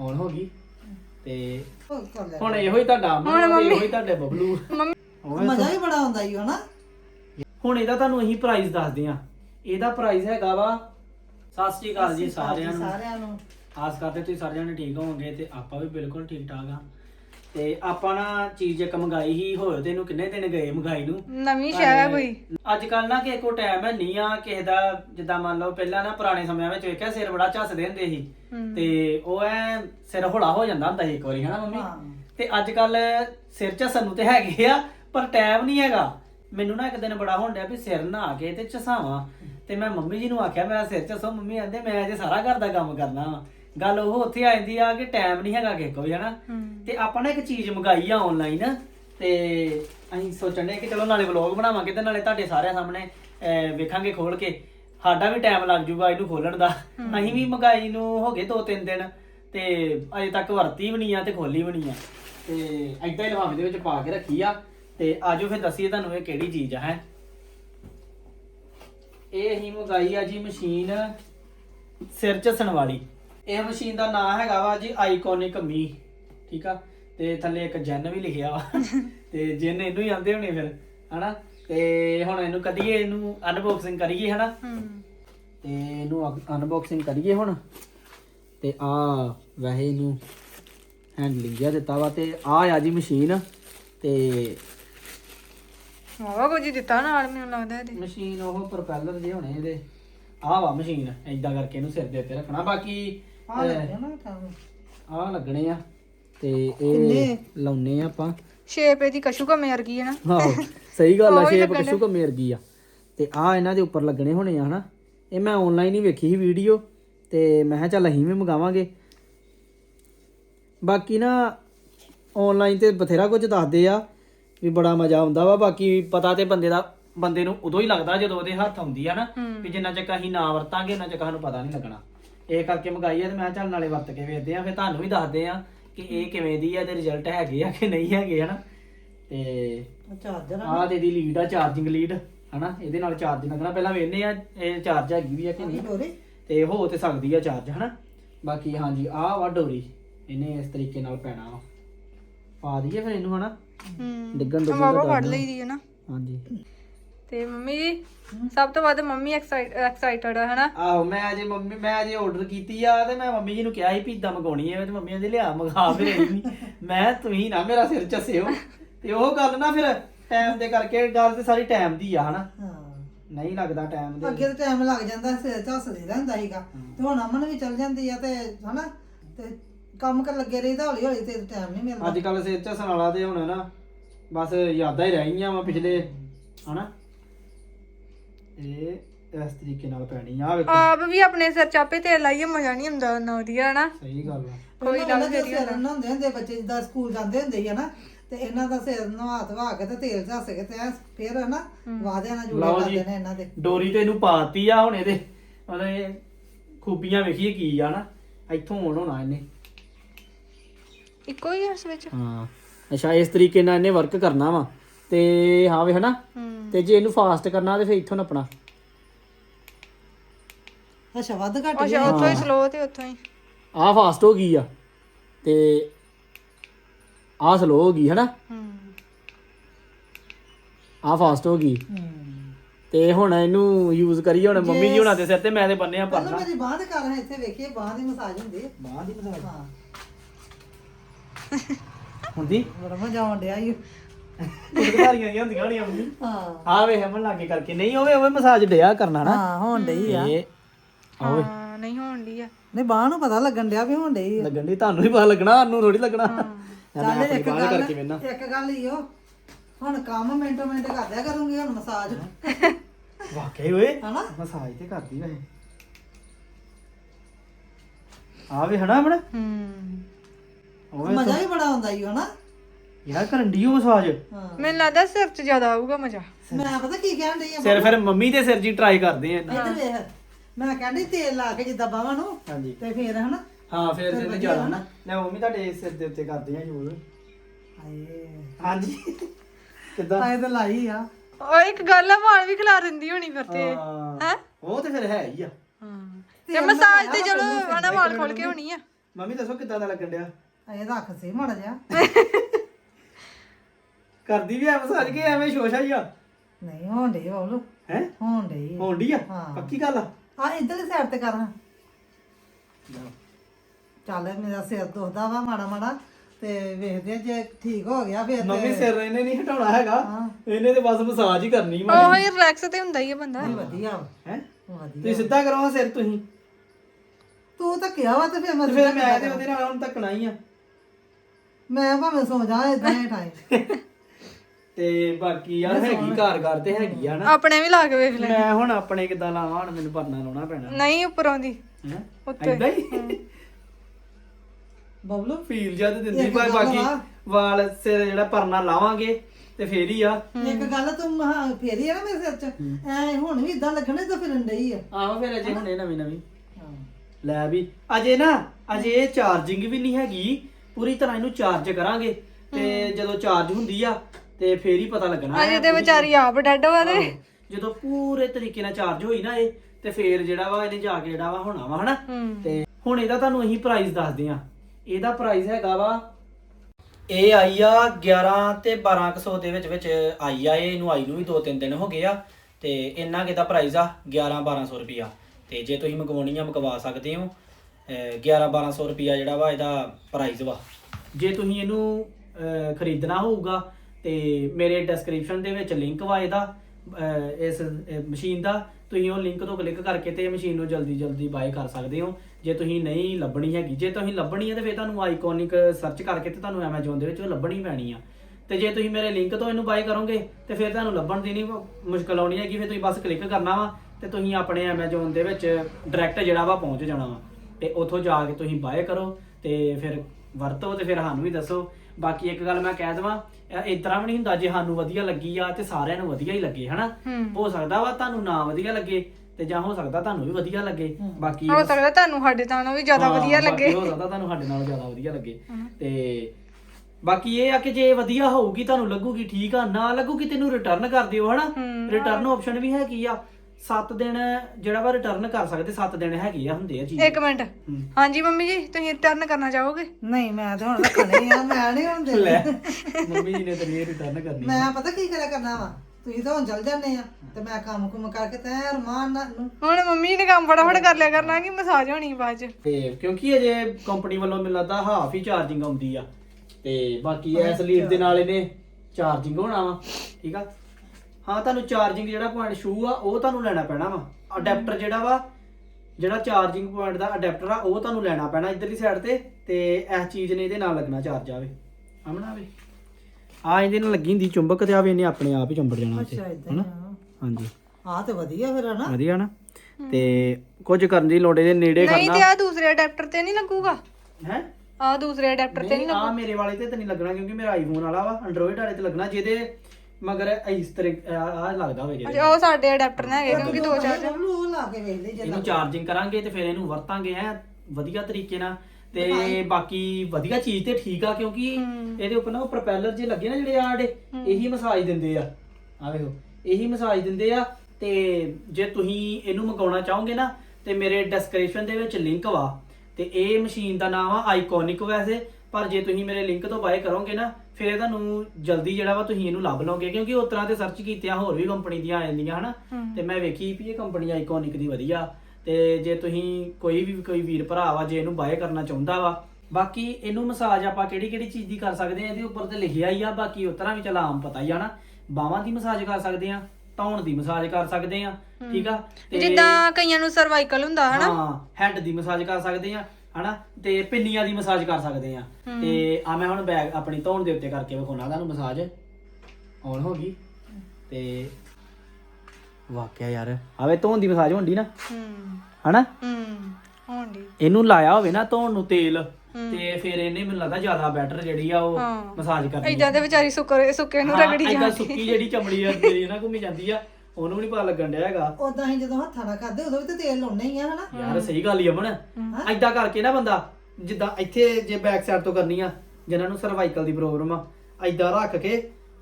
On ਹੋ ਗਈ। ਤੇ ਹੁਣ ਇਹੋ ਹੀ ਤੁਹਾਡਾ ਅਮਨ ਤੇ ਇਹੋ ਹੀ ਤੁਹਾਡੇ ਬਬਲੂ। ਓਏ ਮਜ਼ਾ ਵੀ ਬੜਾ ਆਉਂਦਾ ਈ ਹਨਾ ਹੁਣ ਇਹਦਾ ਤੁਹਾਨੂੰ ਅਸੀਂ ਪ੍ਰਾਈਸ ਦੱਸਦੇ ਆ ਇਹਦਾ ਪ੍ਰਾਈਸ ਹੈਗਾ ਵਾ ਸਤਿ ਸ੍ਰੀ ਅਕਾਲ ਜੀ ਸਾਰਿਆਂ ਨੂੰ। ਸਾਰਿਆਂ ਨੂੰ। ਆਸ ਕਰਦੇ ਤੁਸੀਂ ਸਾਰੇ ਜਣੇ ਠੀਕ ਹੋਵੋਗੇ ਤੇ ਆਪਾਂ ਵੀ ਬਿਲਕੁਲ ਠੀਕ ਠਾਕ ਆ। ਤੇ ਆਪਾਂ ਨਾ ਚੀਜ਼ ਇੱਕ ਮੰਗਾਈ ਹੀ ਹੋਏ ਤੇ ਇਹਨੂੰ ਕਿੰਨੇ ਦਿਨ ਗਏ ਮੰਗਾਈ ਨੂੰ? ਨਵੀਂ ਸ਼ੈ ਹੈ ਕੋਈ। ਅੱਜ ਕੱਲ ਨਾ ਕਿਸੇ ਕੋ ਟਾਈਮ ਹੈ ਨਹੀਂ ਆ ਕਿਸੇ ਦਾ ਜਿੱਦਾਂ ਮੰਨ ਲਓ ਪਹਿਲਾਂ ਨਾ ਪੁਰਾਣੇ ਸਮਿਆਂ ਵਿੱਚ ਵੇਖਿਆ ਸਿਰ ਬੜਾ ਝੱਸਦੇ ਹੁੰਦੇ ਸੀ। ਤੇ ਉਹ ਐ ਸਿਰ ਹੌਲਾ ਹੋ ਜਾਂਦਾ ਹੁੰਦਾ ਸੀ ਇੱਕ ਵਾਰੀ ਹਨਾ ਮੰਮੀ? ਤੇ ਅੱਜ ਕੱਲ ਸਿਰ ਝੱਸਣ ਨੂੰ ਤੇ ਹੈਗੇ ਆ ਪਰ ਟਾਈਮ ਨਹੀਂ ਹੈਗਾ। ਮੈਨੂੰ ਨਾ ਇੱਕ ਦਿਨ ਬੜਾ ਹੋਣ ਡਿਆ ਵੀ ਸਿਰ ਨਹਾ ਕੇ ਤੇ ਝਸਾਵਾਂ। ਤੇ ਮੈਂ ਮੰਮੀ ਜੀ ਨੂੰ ਆਖਿਆ ਮੇਰਾ ਸਿਰ ਝੱਸੋ ਮੰਮੀ ਕਹਿੰਦੇ ਮੈਂ ਅਜੇ ਸਾਰਾ ਘਰ ਦਾ ਕੰਮ ਕਰਨਾ ਵਾ। ਗੱਲ ਉਹ ਉੱਥੇ ਆ ਜਾਂਦੀ ਆ ਕਿ ਟਾਈਮ ਨਹੀਂ ਹੈਗਾ ਕਿਸੇ ਕੋਲ ਹਨਾ। ਤੇ ਆਪਾਂ ਨੇ ਇੱਕ ਚੀਜ਼ ਮੰਗਾਈ ਆ ਆਨਲਾਈਨ ਤੇ ਅਸੀਂ ਸੋਚਣ ਦੇ ਕਿ ਚਲੋ ਨਾਲੇ ਵਲੌਗ ਬਣਾਵਾਂਗੇ ਤੇ ਨਾਲੇ ਤੁਹਾਡੇ ਸਾਰਿਆਂ ਸਾਹਮਣੇ ਅਹ, ਵੇਖਾਂਗੇ ਖੋਲ ਕੇ। ਸਾਡਾ ਵੀ ਟਾਈਮ ਲੱਗ ਜੂਗਾ ਇਹਨੂੰ ਖੋਲਣ ਦਾ। ਅਸੀਂ ਵੀ ਮੰਗਾਈ ਨੂੰ ਹੋ ਗਏ ਦੋ ਤਿੰਨ ਦਿਨ। ਤੇ ਅਜੇ ਤੱਕ ਵਰਤੀ ਵੀ ਨਹੀਂ ਆ ਤੇ ਖੋਲੀ ਵੀ ਨਹੀਂ ਆ। ਤੇ ਏਦਾਂ ਹੀ ਲਿਫਾਫੇ ਦੇ ਵਿੱਚ ਪਾ ਕੇ ਰੱਖੀ ਆ। ਤੇ ਆਜੋ ਫਿਰ ਦੱਸੀਏ ਤੁਹਾਨੂੰ ਇਹ ਕਿਹੜੀ ਚੀਜ਼ ਆ ਹੈ। ਇਹ ਅਸੀਂ ਮੰਗਾਈ ਆ ਜੀ ਮਸ਼ੀਨ ਸਿਰ ਝੱਸਣ ਵਾਲੀ ਇਹ ਮਸ਼ੀਨ ਦਾ ਨਾਮ ਹੈਗਾ ਵਾ ਜੀ ਆਈਕੋਨਿਕ ਮੀ ਠੀਕ ਆ? ਤੇ ਥੱਲੇ ਇੱਕ ਜਨ ਵੀ ਲਿਖਿਆ ਵਾ। ਤੇ ਜਿੰਨ ਇਹਨੂੰ ਹੀ ਆਂਦੇ ਹੋਣੇ ਫਿਰ ਹਨਾ? ਤੇ ਹੁਣ ਇਹਨੂੰ ਕਰੀਏ ਇਹਨੂੰ ਅਨਬਾਕਸਿੰਗ ਕਰੀਏ ਹਨਾ? ਤੇ ਇਹਨੂੰ ਅਨਬਾਕਸਿੰਗ ਕਰੀਏ ਹੁਣ। ਤੇ ਆ ਵੈਸੇ ਇਹਨੂੰ ਹੈਂਡਲਿੰਗ ਜਿਹਾ ਦਿੱਤਾ ਵਾ ਤੇ ਆ ਆ ਜੀ ਮਸ਼ੀਨ ਤੇ ਵਾਵਾ ਕੁਝ ਦਿੱਤਾ ਨਾਲ ਮੈਨੂੰ ਲੱਗਦਾ ਇਹਦੇ। ਮਸ਼ੀਨ ਉਹ ਪ੍ਰੋਪੈਲਰ ਜਿਹੇ ਹੋਣੇ ਇਹਦੇ। ਆਹ ਵਾ ਮਸ਼ੀਨ ਏਦਾਂ ਕਰਕੇ ਇਹਨੂੰ ਸਿਰ ਦੇ ਉੱਤੇ ਰੱਖਣਾ। ਬਾਕੀ ਆ ਲੱਗਿਆ ਨਾ ਕੰਮ ਆਹ ਲੱਗਣੇ ਆ ਤੇ ਇਹ ਲਾਉਨੇ ਆ ਆਪਾਂ। ਸ਼ੇਪ ਇਹਦੀ ਕਸ਼ੂ ਕਮੇ ਵਰਗੀ ਹੈ ਨਾ। ਆਹੋ ਸਹੀ ਗੱਲ ਆ ਸ਼ੇਪ ਕਿਸ਼ੂ ਕੋ ਮੇਰ ਗਈ ਆ। ਤੇ ਆ ਇਹਨਾਂ ਦੇ ਉੱਪਰ ਲੱਗਣੇ ਹੋਣੇ ਆ ਹਨਾ? ਇਹ ਮੈਂ ਆਨਲਾਈਨ ਹੀ ਵੇਖੀ ਸੀ ਵੀਡੀਓ ਤੇ ਮੈਂ ਕਿਹਾ ਚੱਲ ਅਸੀਂ ਵੀ ਮੰਗਾਵਾਂਗੇ। ਬਾਕੀ ਨਾ ਆਨਲਾਈਨ ਤੇ ਬਥੇਰਾ ਕੁਝ ਦੱਸਦੇ ਆ ਵੀ ਬੜਾ ਮਜ਼ਾ ਆਉਂਦਾ ਵਾ। ਬਾਕੀ ਪਤਾ ਤੇ ਬੰਦੇ ਦਾ ਬੰਦੇ ਨੂੰ ਉਦੋਂ ਹੀ ਲੱਗਦਾ ਜਦੋਂ ਉਹਦੇ ਹੱਥ ਆਉਂਦੀ ਆ ਨਾ ਵੀ ਜਿੰਨਾ ਚੱਕ ਅਸੀਂ ਨਾ ਵਰਤਾਂਗੇ ਉਹਨਾਂ ਚੱਕ ਸਾਨੂੰ ਪਤਾ ਨਹੀਂ ਲੱਗਣਾ। ਇਹ ਕਰਕੇ ਮੰਗਾਈ ਆ ਤੇ ਮੈਂ ਚੱਲ ਨਾਲੇ ਵਰਤ ਕੇ ਵੇਖਦੇ ਆ ਫਿਰ ਤੁਹਾਨੂੰ ਵੀ ਦੱਸਦੇ ਆ ਕਿ ਇਹ ਕਿਵੇਂ ਦੀ ਆ ਤੇ ਰਿਜ਼ਲਟ ਹੈਗੇ ਆ ਕਿ ਨਹੀਂ ਹੈਗੇ ਹਨਾ? ਤੇ ਚਾਰਜਰ ਆਹ ਤੇ ਦੀ ਲੀਡ ਆ ਚਾਰਜਿੰਗ ਲੀਡ ਹਨਾ? ਇਹਦੇ ਨਾਲ ਚਾਰਜ ਲੱਗਣਾ। ਪਹਿਲਾਂ ਵੇਖਨੇ ਆ ਇਹ ਚਾਰਜ ਹੈਗੀ ਵੀ ਆ ਕਿ ਨਹੀਂ। ਡੋਰੀ। ਤੇ ਹੋ ਤੇ ਸਕਦੀ ਆ ਚਾਰਜ ਹਨਾ? ਬਾਕੀ ਹਾਂਜੀ ਆਹ ਵਾ ਡੋਰੀ। ਇਹਨੇ ਇਸ ਤਰੀਕੇ ਨਾਲ ਪੈਣਾ ਵਾ। ਪਾ ਦਈਏ ਫਿਰ ਇਹਨੂੰ ਹਨਾ? ਡਿੱਗਣ ਡੁੱਗਣ ਵਾਵਾ ਦਾ ਫੜ ਡਰ ਨਾ। ਲਈ ਦੀ ਹੈ ਨਾ। ਹਾਂਜੀ। ਤੇ ਮੰਮੀ ਜੀ ਸਭ ਤੋਂ ਵੱਧ ਮੰਮੀ ਐਕਸਾਈਟਡ ਹੈ ਹਨਾ? ਆਹੋ ਮੈਂ ਅਜੇ ਮੰਮੀ ਮੈਂ ਅਜੇ ਆਰਡਰ ਕੀਤੀ ਆ ਤੇ ਮੈਂ ਮੰਮੀ ਜੀ ਨੂੰ ਕਿਹਾ ਸੀ ਵੀ ਇਦਾਂ ਮੰਗਾਉਣੀ ਹੈ ਤੇ ਮੰਮੀ ਕਹਿੰਦੇ ਲਿਆ ਮੰਗਾ ਫਿਰ ਨਹੀਂ ਮੈਂ ਤੁਸੀਂ ਨਾ ਮੇਰਾ ਸਿਰ ਚੱਸਿਓ। ਤੇ ਉਹ ਗੱਲ ਨਾ ਫਿਰ ਟਾਈਮ ਦੇ ਕਰਕੇ ਗੱਲ ਤੇ ਸਾਰੀ ਟਾਈਮ ਦੀ ਆ ਹਨਾ? ਹਾਂ। ਨਹੀਂ ਲੱਗਦਾ ਟਾਈਮ ਦੇ। ਅੱਗੇ ਤਾਂ ਟਾਈਮ ਲੱਗ ਜਾਂਦਾ ਸਿਰ ਝੱਸ ਦੇ ਰਹਿੰਦਾ ਸੀਗਾ। ਤੇ ਹੁਣ ਅਮਨ ਵੀ ਚੱਲ ਜਾਂਦੀ ਆ ਤੇ ਹਨਾ? ਤੇ ਕੰਮ ਕਰ ਲੱਗੇ ਰਹੀਦਾ ਹੌਲੀ ਹੌਲੀ ਤੇ ਟਾਈਮ ਨਹੀਂ ਮਿਲਦਾ। ਅੱਜ ਕੱਲ ਸਿਰ ਝਸਣ ਵਾਲਾ ਤੇ ਹੁਣ ਨਾ ਬਸ ਯਾਦਾਂ ਹੀ ਰਹਿ ਗਈਆਂ ਵਾ ਪਿਛਲੇ ਹਨਾ? ਇਹ ਇਸ ਤਰੀਕੇ ਨਾਲ ਪੈਣੀ ਆ ਆਹ ਵੇਖੋ। ਆਪ ਵੀ ਆਪਣੇ ਸਿਰ ਚਾਪੇ ਤੇ ਲਾਈਏ ਮਜ਼ਾ ਨਹੀਂ ਹੁੰਦਾ ਨਾ ਵਧੀਆ ਹਨਾ? ਸਹੀ ਗੱਲ ਆ। ਕੋਈ ਨਾ ਹੁੰਦੇ ਬੱਚੇ ਜਿੱਦਾਂ ਸਕੂਲ ਜਾਂਦੇ ਹੁੰਦੇ ਸੀ ਹਨਾ? ਤੇ ਇਹਨਾਂ ਦਾ ਸਿਰ ਨਵਾ ਧਵਾ ਕੇ ਤੇ ਤੇਲ ਝੱਸ ਕੇ ਤੇ ਐਂ ਫਿਰ ਹਨਾ? ਵਾਦਿਆਂ ਨਾਲ ਜੂੜੇ ਲਓ ਕਰਦੇ। ਨੇ ਇਹਨਾਂ ਦੇ। ਡੋਰੀ ਤੇ ਇਹਨੂੰ ਪਾਤੀ ਆ ਹੁਣ ਇਹਦੇ। ਉਹਦੇ ਖੂਬੀਆਂ ਵੇਖੀਏ ਕੀ ਆ ਨਾ ਇੱਥੋਂ ਹੁਣ ਹੋਣਾ ਇਹਨੇ। ਇੱਕੋ ਹੀ ਹੈ ਇਸ ਵਿੱਚ? ਹਾਂ। ਅੱਛਾ ਇਸ ਤਰੀਕੇ ਨਾਲ ਇਹਨੇ ਵਰਕ ਕਰਨਾ ਵਾ। ਤੇ ਹਾਂ ਵੇ ਹਨਾ? ਹਮ ਤੇ ਜੇ ਇਹਨੂੰ ਫਾਸਟ ਕਰਨਾ ਤੇ ਫਿਰ ਇੱਥੋਂ ਨੱਪਣਾ। ਅੱਛਾ ਵੱਧ ਘੱਟ ਅੱਛਾ ਉੱਥੋਂ ਹੀ ਸਲੋ ਤੇ ਉੱਥੋਂ ਹੀ। ਆਹ ਫਾਸਟ ਹੋ ਗਈ ਆ। ਤੇ ਆਹ ਸਲੋ ਹੋ ਗਈ ਹਨਾ? ਹਮ ਆਹ ਫਾਸਟ ਹੋ ਗਈ। ਹੂੰ। ਤੇ ਹੁਣ ਇਹਨੂੰ ਯੂਜ਼ ਕਰੀਏ ਹੁਣ ਮੰਮੀ ਜੀ ਹੁਣਾਂ ਦੇ ਸਿਰ ਤੇ ਮੈਂ ਤੇ ਬੰਨਿਆ ਪਹਿਲਾਂ ਪਰਨਾ। ਮੇਰੀ ਬਾਂਹ ਦੇ ਕਰ ਇੱਥੇ ਵੇਖੀਏ ਬਾਂਹ ਦੀ ਮਸਾਜ ਹੁੰਦੀ ਹੈ ਦੀ ਮਸਾਜ ਹਾਂ। ਹੁੰਦੀ? ਬੜਾ ਮਜ਼ਾ ਆਉਣ ਡਿਆ ਈ। ਗੁਰਦਾਰੀਆਂ ਹੀ ਹੁੰਦੀਆਂ ਹੋਣੀਆਂ ਮੰਮੀ। ਹਾਂ। ਆ ਵੇ ਹਮਨ ਲਾਗੇ ਕਰਕੇ। ਨਹੀਂ ਹੋਵੇ ਹੋਵੇ ਮਸਾਜ ਡਿਆ ਕਰਨਾ ਨਾ। ਹਾਂ ਹੋਣ ਡਈ ਆ। ਇਹ ਆਵੇ ਹਾਂ ਨਹੀਂ ਹੋਣ ਦੀ ਆ। ਨਹੀਂ ਬਾਂਹ ਨੂੰ ਪਤਾ ਲੱਗਣ ਡਿਆ ਵੀ ਹੋਣ ਡਈ ਆ। ਲੱਗਣ ਦੀ ਤੁਹਾਨੂੰ ਹੀ ਪਤਾ ਲੱਗਣਾ ਸਾਨੂੰ ਥੋੜੀ ਲੱਗਣਾ। ਮੈਂ ਚੱਲ ਆਪਣੀ ਇੱਕ ਬਾਹਰ ਗੱਲ ਕਰਕੇ ਵੇਨਾ ਇੱਕ ਗੱਲ ਈ ਓ ਹੁਣ ਕੰਮ ਮਿੰਟੋ ਮਿੰਟ ਕਰਦਿਆ ਕਰੂੰਗੀ ਹੁਣ ਮਸਾਜ ਵਾਕਈ ਓਏ ਹਨਾ? ਮਸਾਜ ਤੇ ਕਰਦੀ ਵੈਸੇ। ਆ ਵੇ ਹਨਾ ਹਮਣ ਹਮ ਓਏ ਮਜ਼ਾ ਵੀ ਬੜਾ ਆਉਂਦਾ ਈ ਹਨਾ? ਯਾਰ ਕਰਨ ਦੀ ਉਹ ਮਸਾਜ ਮੈਨੂੰ ਲੱਗਦਾ ਸਿਰ 'ਚ ਜ਼ਿਆਦਾ ਆਊਗਾ ਮਜ਼ਾ। ਮੈਂ ਪਤਾ ਕੀ ਕਹਿਣ ਡਈ ਆ ਸਿਰ ਫਿਰ ਮੰਮੀ ਦੇ ਸਿਰ ਜੀ ਟਰਾਈ ਕਰਦੇ ਆ ਇੱਧਰ ਵੇਖ ਮੈਂ ਕਹਿੰਦੀ ਤੇਲ ਲਾ ਕੇ ਜਿੱਦਾਂ ਬਾਹਾਂ ਨੂੰ ਹਾਂਜੀ। ਤੇ ਫੇਰ ਹਨਾ? ਹਾਂ ਫਿਰ ਸਿਰ ਤੇ ਜ਼ਿਆਦਾ। ਨਾ ਲੈ ਮੰਮੀ ਤੁਹਾਡੇ ਸਿਰ ਦੇ ਉੱਤੇ ਕਰਦੇ ਆ ਯੂਜ਼ ਹਾਏ। ਹਾਂਜੀ। ਕਿੱਦਾਂ? ਆਏ ਤਾਂ ਲਾਈ ਆ। ਉਹ ਇੱਕ ਗੱਲ ਆ ਵਾਲ ਵੀ ਖਿਲਾ ਦਿੰਦੀ ਹੋਣੀ ਫਿਰ ਤੇ। ਹਾਂ। ਉਹ ਤੇ ਫਿਰ ਹੈ ਹੀ ਆ। ਹਾਂ। ਤੇ ਮਸਾਜ ਤੇ ਚਲੋ ਹਨਾ ਵਾਲ ਖੋਲ ਕੇ ਹੋਣੀ ਆ। ਮੰਮੀ ਦੱਸੋ ਕਿੱਦਾਂ ਦਾ ਲੱਗਣ ਡਿਆ? ਇਹ ਰੱਖ ਸੀ ਮੜ ਜਾ ਕਰਦੀ ਵੀ ਐ ਮਸਾਜ ਕੇ ਐਵੇਂ ਸ਼ੋਸ਼ਾ ਹੀ ਆ। ਨਹੀਂ ਹੋਣ ਡਈ ਬਬਲੂ। ਹੈ? ਹੋਣ ਡਈ ਹੋਣਡੀ ਆ? ਹਾਂ। ਪੱਕੀ ਗੱਲ ਆ? ਆ ਇਧਰਲੀ ਸਾਈਡ ਤੇ ਕਰ ਹਾਂ। ਚੱਲ ਮੇਰਾ ਸਿਰ ਦੁਖਦਾ ਵਾ ਮਾੜਾ ਮਾੜਾ ਤੇ ਵੇਖਦੇ ਆ ਜੇ ਠੀਕ ਹੋ ਗਿਆ ਫਿਰ ਮੰਮੀ ਤੇ ਸਿਰ ਇਹਨੇ ਨਹੀਂ ਹਟਾਉਣਾ ਹੈਗਾ। ਹਾਂ। ਇਹਨੇ ਤੇ ਬਸ ਮਸਾਜ ਹੀ ਕਰਨੀ ਉਹ ਮਾਰੀ ਹੀ ਰਿਲੈਕਸ ਤੇ ਹੁੰਦਾ ਹੀ ਹੈ ਬੰਦਾ। ਵਧੀਆ ਵਾ, ਹੈ? ਵਧੀਆ ਤੁਸੀਂ ਸਿੱਧਾ ਕਰੋ ਸਿਰ ਤੁਸੀਂ। ਤੂੰ ਤਾਂ ਕਿਹਾ ਵਾ ਤੇ ਫਿਰ ਮੈਂ ਤੇ ਫਿਰ ਮੈਂ ਤੇ ਉਹਦੇ ਨਾਲ ਹੁਣ ਧੱਕਣਾ ਹੀ ਆ। ਮੈਂ ਭਾਵੇਂ ਸੌ ਜਾ ਇਦਾਂ ਹੀ ਟਾਈਮ ਤੇ ਬਾਕੀ ਯਾਰ ਹੈਗੀ ਕਾਰਗਰ ਤੇ ਹੈਗੀ ਆ ਨਾ। ਆਪਣੇ ਵੀ ਲਾ ਕੇ ਵੇਖ ਲੈ ਮੈਂ ਹੁਣ ਆਪਣੇ ਕਿੱਦਾਂ ਲਾਵਾਂ ਹੁਣ ਮੈਨੂੰ ਪਰਨਾ ਲਾਉਣਾ ਪੈਣਾ। ਨਹੀਂ ਉੱਪਰੋਂ ਦੀ। ਹੈ? ਉੱਤੇ। ਏਦਾਂ ਹੀ? ਬਬਲੂ ਫੀਲ ਜਦ ਦਿੰਦੀ ਪਰ ਬਾਕੀ। ਵਾਲ ਸਿਰ ਜਿਹੜਾ ਪਰਨਾ ਲਾਵਾਂਗੇ ਤੇ ਫੇਰ ਹੀ ਆ। ਇੱਕ ਗੱਲ ਤੂੰ ਮਹਾ ਫੇਰੀ ਆ ਨਾ ਮੇਰੇ ਸਿਰ ਚ। ਐ ਹੁਣ ਵੀ ਇਦਾਂ ਲੱਗਣਾ ਤਾਂ ਫਿਰਨ ਡਈ ਆ। ਆਹੋ ਫਿਰ ਅਜੇ ਹੁਣੇ ਨਵੀਂ ਨਵੀਂ। ਲੈ ਵੀ ਅਜੇ ਨਾ ਅਜੇ ਇਹ ਚਾਰਜਿੰਗ ਵੀ ਨਹੀਂ ਹੈਗੀ। ਪੂਰੀ ਤਰ੍ਹਾਂ ਇਹਨੂੰ ਚਾਰਜ ਕਰਾਂਗੇ। ਤੇ ਜਦੋਂ ਚਾਰਜ ਹੁੰਦੀ ਆ ਤੇ ਫੇਰ ਹੀ ਪਤਾ ਲੱਗਣਾ ਅਜੇ ਤੇ ਵਿਚਾਰੀ ਆਪ ਡੈਡ ਵਾ ਤੇ। ਆਹੋ। ਜਦੋਂ ਪੂਰੇ ਤਰੀਕੇ ਨਾਲ ਚਾਰਜ ਹੋਈ ਨਾ ਇਹ ਤੇ ਫੇਰ ਜਿਹੜਾ ਵਾ ਇਹਨੇ ਜਾ ਕੇ ਜਿਹੜਾ ਵਾ ਹੋਣਾ ਵਾ ਹਨਾ? ਹੂੰ। ਤੇ ਹੁਣ ਇਹਦਾ ਤੁਹਾਨੂੰ ਅਸੀਂ ਪ੍ਰਾਈਸ ਦੱਸਦੇ ਆ ਇਹਦਾ ਪ੍ਰਾਈਸ ਹੈਗਾ ਵਾ ਇਹ ਆਈ ਆ 11 ਤੇ 1200 ਦੇ ਵਿੱਚ ਵਿੱਚ ਆਈ ਆ ਇਹ ਇਹਨੂੰ ਆਈ ਨੂੰ ਵੀ 2-3 ਦਿਨ ਹੋ ਗਏ ਆ ਤੇ ਇੰਨਾ ਕਿਦਾ ਪ੍ਰਾਈਸ ਆ 11 1200 ਰੁਪਿਆ ਤੇ ਜੇ ਤੁਸੀਂ ਮੰਗਵਾਉਣੀ ਆ ਮੰਗਵਾ ਸਕਦੇ ਹੋ। 11 1200 ਰੁਪਿਆ ਜਿਹੜਾ ਵਾ ਇਹਦਾ ਪ੍ਰਾਈਸ ਵਾ। ਜੇ ਤੁਸੀਂ ਇਹਨੂੰ ਅਹ, ਖਰੀਦਣਾ ਹੋਊਗਾ ਤੇ ਮੇਰੇ ਡਿਸਕ੍ਰਿਪਸ਼ਨ ਦੇ ਵਿੱਚ ਲਿੰਕ ਵਾ ਇਹਦਾ ਇਸ ਮਸ਼ੀਨ ਦਾ। ਤੁਸੀਂ ਉਹ ਲਿੰਕ ਤੋਂ ਕਲਿੱਕ ਕਰਕੇ ਤੇ ਇਹ ਮਸ਼ੀਨ ਨੂੰ ਜਲਦੀ ਜਲਦੀ ਬਾਏ ਕਰ ਸਕਦੇ ਹੋ। ਜੇ ਤੁਸੀਂ ਨਹੀਂ ਲੱਭਣੀ ਹੈਗੀ, ਜੇ ਤੁਸੀਂ ਲੱਭਣੀ ਹੈ ਤੇ ਫਿਰ ਤੁਹਾਨੂੰ ਆਈਕੋਨਿਕ ਸਰਚ ਕਰਕੇ ਤੇ ਤੁਹਾਨੂੰ Amazon ਦੇ ਵਿੱਚ ਉਹ ਲੱਭਣੀ ਪੈਣੀ ਆ। ਤੇ ਜੇ ਤੁਸੀਂ ਮੇਰੇ ਲਿੰਕ ਤੋਂ ਇਹਨੂੰ ਬਾਏ ਕਰੋਗੇ, ਤੇ ਫਿਰ ਤੁਹਾਨੂੰ ਲੱਭਣ ਦੀ ਨਹੀਂ ਮੁਸ਼ਕਲ ਆਉਣੀ ਹੈਗੀ, ਫਿਰ ਤੁਸੀਂ ਬਸ ਕਲਿੱਕ ਕਰਨਾ ਵਾ ਤੇ ਤੁਸੀਂ ਆਪਣੇ Amazon ਦੇ ਵਿੱਚ ਡਾਇਰੈਕਟ ਜਿਹੜਾ ਵਾ ਪਹੁੰਚ ਜਾਣਾ ਵਾ। ਤੇ ਉੱਥੋਂ ਜਾ ਕੇ ਤੁਸੀਂ ਬਾਏ ਕਰੋ ਤੇ ਫਿਰ ਵਰਤੋ ਤੇ ਫਿਰ ਸਾਨੂੰ ਵੀ ਦੱਸੋ। ਬਾਕੀ ਇੱਕ ਗੱਲ ਮੈਂ ਕਹਿ ਦਵਾਂ ਇਸ ਤਰ੍ਹਾਂ ਵੀ ਨਹੀਂ ਹੁੰਦਾ ਜੇ ਸਾਨੂੰ ਵਧੀਆ ਲੱਗੀ ਆ ਤੇ ਸਾਰਿਆਂ ਨੂੰ ਵਧੀਆ ਹੀ ਲੱਗੇ ਹਨਾ? ਹੂੰ। ਹੋ ਸਕਦਾ ਵਾ ਤੁਹਾਨੂੰ ਨਾ ਵਧੀਆ ਲੱਗੇ ਤੇ ਜਾਂ ਹੋ ਸਕਦਾ ਤੁਹਾਨੂੰ ਵੀ ਵਧੀਆ ਲੱਗੇ। ਬਾਕੀ ਹੋ ਸਕਦਾ ਤੁਹਾਨੂੰ ਸਾਡੇ ਤਾਂ ਨਾਲੋਂ ਵੀ ਜ਼ਿਆਦਾ ਹਾਂ, ਵਧੀਆ ਬਾਕੀ ਲੱਗੇ। ਹੋ ਸਕਦਾ ਤੁਹਾਨੂੰ ਸਾਡੇ ਨਾਲੋਂ ਜ਼ਿਆਦਾ ਵਧੀਆ ਲੱਗੇ। ਤੇ ਬਾਕੀ ਇਹ ਆ ਕਿ ਜੇ ਵਧੀਆ ਹੋਊਗੀ ਤੁਹਾਨੂੰ ਲੱਗੂਗੀ ਠੀਕ ਆ ਨਾ ਲੱਗੂਗੀ ਤੈਨੂੰ ਰਿਟਰਨ ਕਰ ਦਿਓ ਹਨਾ। ਰਿਟਰਨ ਆਪਸ਼ਨ ਵੀ ਹੈਗੀ ਆ। 7 ਦਿਨ ਜਿਹੜਾ ਵਾ ਰਿਟਰਨ ਕਰ ਸਕਦੇ 7 ਦਿਨ ਹੈਗੇ ਆ ਹੁੰਦੇ ਆ ਚੀਜ਼ ਇੱਕ ਮਿੰਟ। ਹੂੰ। ਹਾਂਜੀ ਮੰਮੀ ਜੀ ਤੁਸੀਂ ਰਿਟਰਨ ਕਰਨਾ ਚਾਹੋਗੇ? ਨਹੀਂ ਮੈਂ ਤਾਂ ਹੁਣ ਰੱਖਣੇ ਆ ਮੈਂ ਨਹੀਂ ਲੈ ਦੇਣੇ। ਮੰਮੀ ਜੀ ਨੇ ਤਾਂ ਇਹ ਰਿਟਰਨ ਕਰਨੀ। ਮੈਂ ਪਤਾ ਕੀ ਕਰਿਆ ਕਰਨਾ ਵਾ? ਤੁਸੀਂ ਤਾਂ ਹੁਣ ਚੱਲ ਜਾਂਦੇ ਆ ਤੇ ਮੈਂ ਕੰਮ ਕੁਮ ਕਰਕੇ ਤੇ ਐਨ ਰਮਾਨ ਨਾਲ ਨੂੰ ਹੁਣ ਮੰਮੀ ਨੇ ਕੰਮ ਫਟਾਫਟ ਕਰ ਲਿਆ ਕਰਨਾ ਕਿ ਮਸਾਜ ਹੋਣੀ ਬਾਅਦ ਚ। ਤੇ ਕਿਉਂਕਿ ਅਜੇ ਕੰਪਨੀ ਵੱਲੋਂ ਮੈਨੂੰ ਲੱਗਦਾ ਹਾਫ ਹੀ ਚਾਰਜਿੰਗ ਆਉਂਦੀ ਆ। ਤੇ ਬਾਕੀ ਇਸ ਲੀਡ ਦੇ ਨਾਲ ਇਹਨੇ ਚਾਰਜਿੰਗ ਹੋਣਾ ਵਾ ਠੀਕ ਆ? ਹਾਂ ਤੁਹਾਨੂੰ ਚਾਰਜਿੰਗ ਜਿਹੜਾ ਪੁਆਇੰਟ ਸ਼ੂ ਆ ਉਹ ਤੁਹਾਨੂੰ ਲੈਣਾ ਪੈਣਾ ਵਾ। ਅਡਾਪਟਰ ਜਿਹੜਾ ਵਾ ਜਿਹੜਾ ਚਾਰਜਿੰਗ ਪੁਆਇੰਟ ਦਾ ਅਡਾਪਟਰ ਆ ਉਹ ਤੁਹਾਨੂੰ ਲੈਣਾ ਪੈਣਾ ਇਧਰਲੀ ਸਾਈਡ ਤੇ ਤੇ ਇਸ ਚੀਜ਼ ਨੇ ਇਹਦੇ ਨਾਲ ਲੱਗਣਾ ਚਾਰਜ ਆਵੇ ਆਮਣਾ ਵੇ। ਆ ਇਹਦੇ ਨਾਲ ਲੱਗੀ ਹੁੰਦੀ ਚੁੰਬਕ ਤੇ ਆਵੇ ਇਹਨੇ ਆਪਣੇ ਆਪ ਹੀ ਚੁੰਬੜ ਜਾਣਾ ਅੱਛਾ ਇਦਾਂ? ਹਾਂਜੀ। ਆ ਤੇ ਵਧੀਆ ਫਿਰ ਹਨਾ ਵਧੀਆ ਨਾ? ਤੇ ਕੁਝ ਕਰਨ ਦੀ ਲੋੜ ਇਹਦੇ ਨੇੜੇ ਨਹੀਂ ਕਰਨਾ। ਤੇ ਆ ਦੂਸਰੇ ਅਡਾਪਟਰ ਤੇ ਨਹੀਂ ਲੱਗੂਗਾ? ਹੈ? ਆ ਦੂਸਰੇ ਅਡਾਪਟਰ ਤੇ ਨਹੀਂ ਆ ਮੇਰੇ ਵਾਲੇ ਤੇ ਤਾਂ ਨਹੀਂ ਲੱਗਣਾ ਕਿਉਂਕਿ ਮੇਰਾ ਆਈਫੋਨ ਵਾਲਾ ਵਾ ਐਂਡਰੋਇਡ ਵਾਲੇ ਤੇ ਲੱਗਣਾ ਜਿਹਦੇ ਮਗਰ ਇਸ ਤਰੀਕੇ ਆ ਲੱਗਦਾ ਹੋਵੇ ਅੱਛਾ ਉਹ ਸਾਡੇ ਅਡਾਪਟਰ ਨੇ ਹੈਗੇ ਕਿਉਂਕਿ ਦੋ ਚਾਰ ਬਬਲੂ ਉਹ ਲਾ ਕੇ ਵੇਖ ਲਈ ਜੇ ਇਹਨੂੰ ਚਾਰਜਿੰਗ ਕਰਾਂਗੇ ਤੇ ਫਿਰ ਇਹਨੂੰ ਵਰਤਾਂਗੇ ਐ ਵਧੀਆ ਤਰੀਕੇ ਨਾਲ। ਤੇ ਬਾਕੀ ਵਧੀਆ ਚੀਜ਼ ਤੇ ਠੀਕ ਆ ਕਿਉਂਕਿ ਇਹਦੇ ਉੱਪਰ ਨਾ ਉਹ ਪ੍ਰੋਪੈਲਰ ਜੇ ਲੱਗੇ ਨਾ ਜਿਹੜੇ ਆੜੇ ਇਹੀ ਮਸਾਜ ਦਿੰਦੇ ਆ। ਆ ਵੇਖੋ ਇਹੀ ਮਸਾਜ ਦਿੰਦੇ ਆ ਤੇ ਜੇ ਤੁਸੀਂ ਇਹਨੂੰ ਮੰਗਾਉਣਾ ਚਾਹੋਗੇ ਨਾ ਤੇ ਮੇਰੇ ਡਿਸਕ੍ਰਿਪਸ਼ਨ ਦੇ ਵਿੱਚ ਲਿੰਕ ਵਾ। ਤੇ ਇਹ ਮਸ਼ੀਨ ਦਾ ਨਾਮ ਆ ਆਈਕੋਨਿਕ ਵੈਸੇ। ਪਰ ਜੇ ਤੁਸੀਂ ਮੇਰੇ ਲਿੰਕ ਤੋਂ ਬਾਏ ਕਰੋਗੇ ਨਾ ਫਿਰ ਤੁਹਾਨੂੰ ਜਲਦੀ ਜਿਹੜਾ ਵਾ ਤੁਸੀਂ ਇਹਨੂੰ ਲੱਭ ਲਓਗੇ ਕਿਉਂਕਿ ਉਸ ਤਰ੍ਹਾਂ ਤੇ ਸਰਚ ਕੀਤਿਆਂ ਹੋਰ ਵੀ ਕੰਪਨੀ ਦੀਆਂ ਆ ਜਾਂਦੀਆਂ ਹਨਾ? ਤੇ ਮੈਂ ਵੇਖੀ ਵੀ ਇਹ ਕੰਪਨੀ ਆਈਕੋਨਿਕ ਦੀ ਵਧੀਆ। ਤੇ ਜੇ ਤੁਸੀਂ ਕੋਈ ਵੀ ਕੋਈ ਵੀਰ ਭਰਾ ਵਾ ਜੇ ਇਹਨੂੰ ਬਾਏ ਕਰਨਾ ਚਾਹੁੰਦਾ ਵਾ ਬਾਕੀ ਇਹਨੂੰ ਮਸਾਜ ਆਪਾਂ ਕਿਹੜੀ ਕਿਹੜੀ ਚੀਜ਼ ਦੀ ਕਰ ਸਕਦੇ ਆ ਇਹਦੇ ਉੱਪਰ ਤੇ ਲਿਖਿਆ ਹੀ ਆ ਬਾਕੀ ਉਸ ਤਰ੍ਹਾਂ ਵੀ ਚਲ ਆਮ ਪਤਾ ਹੀ ਆ ਨਾ ਬਾਹਾਂ ਦੀ ਮਸਾਜ ਕਰ ਸਕਦੇ ਆ ਧੌਣ ਦੀ ਮਸਾਜ ਕਰ ਸਕਦੇ ਆ ਠੀਕ ਆ? ਜਿੱਦਾਂ ਕਈਆਂ ਨੂੰ ਸਰਵਾਈਕਲ ਹੁੰਦਾ ਹਨਾ? ਹਾਂ ਹੈਡ ਦੀ ਮਸਾਜ ਕਰ ਸਕਦੇ ਆ ਹਨਾ? ਤੇ ਪਿੰਨੀਆਂ ਦੀ ਮਸਾਜ ਕਰ ਸਕਦੇ ਆ। ਤੇ ਆ ਮੈਂ ਹੁਣ ਬੈਗ ਆਪਣੀ ਧੌਣ ਦੇ ਉੱਤੇ ਕਰਕੇ ਵਿਖਾਉਣਾ ਤੁਹਾਨੂੰ ਮਸਾਜ। ਆਨ ਹੋ ਗਈ। ਤੇ ਵਾਕਿਆ ਯਾਰ ਆਵੇ ਧੌਣ ਦੀ ਮਸਾਜ ਹੁੰਦੀ ਨਾ? ਹੂੰ। ਹਨਾ? ਹੂੰ ਹੋਣੀ ਇਹਨੂੰ ਲਾਇਆ ਹੋਵੇ ਨਾ ਧੌਣ ਨੂੰ ਤੇਲ ਤੇ ਫਿਰ ਇਹਨੇ ਮੈਨੂੰ ਲੱਗਦਾ ਜ਼ਿਆਦਾ ਬੈਟਰ ਜਿਹੜੀ ਆ ਉਹ ਹਾਂ। ਮਸਾਜ ਕਰਨੀ ਇਦਾਂ ਤੇ ਵਿਚਾਰੀ ਸੁੱਕੇ ਸੁੱਕੇ ਨੂੰ ਹਾਂ, ਰਗੜੀ ਜਾਂਦੀ। ਸੁੱਕੀ ਜਿਹੜੀ ਚਮੜੀ ਆ ਤੇਰੀ ਨਾ ਘੁੰਮੀ ਜਾਂਦੀ ਆ। ਉਹਨੂੰ ਵੀ ਨਹੀਂ ਪਤਾ ਲੱਗਣ ਡਿਆ ਹੈਗਾ। ਉਦਾਂ ਹੀ ਜਦੋਂ ਹੱਥਾਂ ਨਾਲ ਕਰਦੇ ਉਦੋਂ ਵੀ ਤੇ ਤੇਲ ਲਾਉਣਾ ਹੀ ਆ ਹਨਾ? ਯਾਰ ਸਹੀ ਗੱਲ ਹੀ ਅਮਨ। ਐਦਾਂ ਕਰਕੇ ਨਾ ਬੰਦਾ ਜਿੱਦਾਂ ਇੱਥੇ ਜੇ ਬੈਕ ਸਾਈਡ ਤੋਂ ਕਰਨੀ ਆ ਜਿਨ੍ਹਾਂ ਨੂੰ ਸਰਵਾਈਕਲ ਦੀ ਪ੍ਰੋਬਲਮ ਆ ਐਦਾਂ ਰੱਖ ਕੇ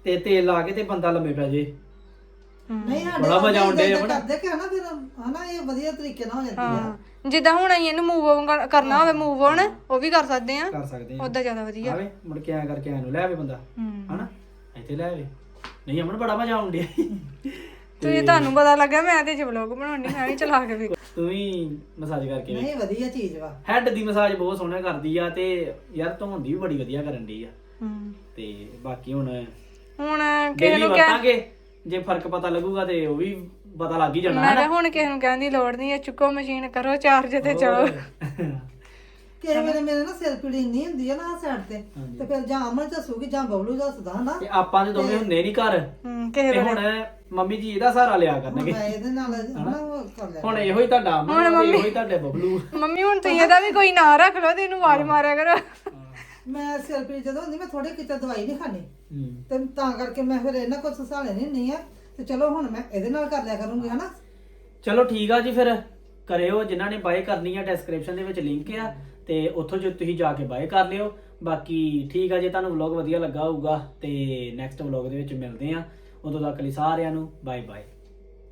ਤੇ ਤੇਲ ਲਾ ਕੇ ਤੇ ਬੰਦਾ ਲੰਮੇ ਪੈ ਜੇ। ਨਹੀਂ ਸਾਡੇ ਬੜਾ ਮਜ਼ਾ ਆਉਂਦਾ ਹੈ ਕਰਦੇ ਕਿ ਹਨਾ ਫਿਰ ਹਨਾ ਇਹ ਵਧੀਆ ਤਰੀਕੇ ਨਾਲ ਹੋ ਜਾਂਦੀ ਆ। ਹਾਂ। ਜਿੱਦਾਂ ਹੁਣ ਅਸੀਂ ਇਹਨੂੰ ਮੂਵ ਆਨ ਕਰਨਾ ਹੋਵੇ ਮੂਵ ਆਨ ਉਹ ਵੀ ਕਰ ਸਕਦੇ ਆ। ਕਰ ਸਕਦੇ ਆ। ਉਦਾਂ ਜ਼ਿਆਦਾ ਵਧੀਆ। ਆਵੇ ਮੁੜ ਕੇ ਐ ਕਰਕੇ ਐ ਨੂੰ ਲੈ ਆਵੇ ਬੰਦਾ ਹੂੰ ਹਨਾ? ਇੱਥੇ ਲੈ ਆਵੇ। ਨਹੀਂ ਅਮਨ ਬੜਾ ਮਜ਼ਾ ਆਉਂਦੀ ਤੁਸੀਂ ਤੁਹਾਨੂੰ ਪਤਾ ਲੱਗਾ ਮੈਂ ਤੇ ਵਲੌਗ ਬਣਾਉਣੀ ਮੈਂ ਵੀ ਚਲਾ ਕੇ ਵੇਖ। ਤੂੰ ਵੀ ਮਸਾਜ ਕਰਕੇ ਵੇਖ। ਨਹੀਂ ਵਧੀਆ ਚੀਜ਼ ਵਾ। ਹੈਡ ਦੀ ਮਸਾਜ ਬਹੁਤ ਸੋਹਣਾ ਕਰਦੀ ਆ ਤੇ ਯਾਰ ਧੋਣ ਦੀ ਵੀ ਬੜੀ ਵਧੀਆ ਕਰਨ ਦੀ ਆ। ਹੂੰ। ਤੇ ਬਾਕੀ ਹੁਣ ਹੁਣ ਕਿਸੇ ਡੇਲੀ ਨੂੰ ਕਹਿ ਵਰਤਾਂਗੇ ਜੇ ਫ਼ਰਕ ਪਤਾ ਲੱਗੂਗਾ ਤੇ ਉਹ ਵੀ ਪਤਾ ਲੱਗ ਹੀ ਜਾਣਾ ਮੈਂ ਕਿਹਾ ਹੁਣ ਕਿਸੇ ਨੂੰ ਕਹਿਣ ਦੀ ਲੋੜ ਨਹੀਂ ਹੈ ਚੁੱਕੋ ਮਸ਼ੀਨ ਕਰੋ ਚਾਰਜ ਤੇ ਚਲੋ ਕਿਸੇ ਵੇਲੇ ਮੇਰੇ ਨਾ ਸਿਰ ਪੀੜੀ ਨਹੀਂ ਹੁੰਦੀ ਆ ਨਾ ਸਾਈਡ ਤੇ ਤੇ ਫਿਰ ਜਾਂ ਅਮਨ ਦੱਸੂਗੀ ਜਾਂ ਬਬਲੂ ਦੱਸਦਾ ਹਨਾ? ਤੇ ਆਪਾਂ ਦੇ ਦੋਵੇਂ ਹੁੰਦੇ ਨਹੀਂ ਘਰ। ਹੂੰ ਕਿਸੇ ਤੇ ਹੁਣ ਮੰਮੀ ਜੀ ਇਹਦਾ ਸਹਾਰਾ ਲਿਆ ਕਰਨਗੇ। ਮੈਂ ਇਹਦੇ ਨਾਲ ਹਨਾ? ਉਹ ਕਰ ਲਿਆ ਹੁਣ ਇਹੋ ਹੀ ਤੁਹਾਡਾ ਅਮਨ ਤੇ ਇਹੋ ਹੀ ਤੁਹਾਡੇ ਬਬਲੂ। ਮੰਮੀ ਹੁਣ ਤੁਸੀਂ ਇਹਦਾ ਵੀ ਕੋਈ ਨਾਂ ਰੱਖ ਲਓ ਤੇ ਇਹਨੂੰ ਆਵਾਜ਼ ਮਾਰਿਆ ਕਰੋ। ਮੈਂ ਸਿਰ ਪੀੜੀ ਜਦੋਂ ਹੁੰਦੀ ਮੈਂ ਥੋੜੇ ਕਿਤੇ ਦਵਾਈ ਨਹੀਂ ਖਾਣੀ ਹੂੰ। ਤੇ ਤਾਂ ਕਰਕੇ ਮੈਂ ਫਿਰ ਇਹਨਾਂ ਕੋਲ ਸਸਾਲੇ ਨਹੀਂ ਹੁੰਦੀ ਆ। ਤੇ ਚਲੋ ਹੁਣ ਮੈਂ ਇਹਦੇ ਨਾਲ ਕਰ ਲਿਆ ਕਰੂੰਗੀ ਹਨਾ? ਚਲੋ ਠੀਕ ਆ ਜੀ ਫਿਰ। ਕਰਿਓ ਜਿਨ੍ਹਾਂ ਨੇ ਬਾਏ ਕਰਨੀ ਆ ਡਿਸਕ੍ਰਿਪਸ਼ਨ ਦੇ ਵਿੱਚ ਲਿੰਕ ਆ। ਤੇ ਉੱਥੋਂ ਜੇ ਤੁਸੀਂ ਜਾ ਕੇ ਬਾਏ ਕਰ ਲਿਓ। ਬਾਕੀ ਠੀਕ ਆ, ਜੇ ਤੁਹਾਨੂੰ ਵਲੌਗ ਵਧੀਆ ਲੱਗਾ ਹੋਊਗਾ ਤੇ ਨੈਕਸਟ ਵਲੌਗ ਦੇ ਵਿੱਚ ਮਿਲਦੇ ਆ। ਉਦੋਂ ਤੱਕ ਲਈ ਸਾਰਿਆਂ ਨੂੰ ਬਾਏ ਬਾਏ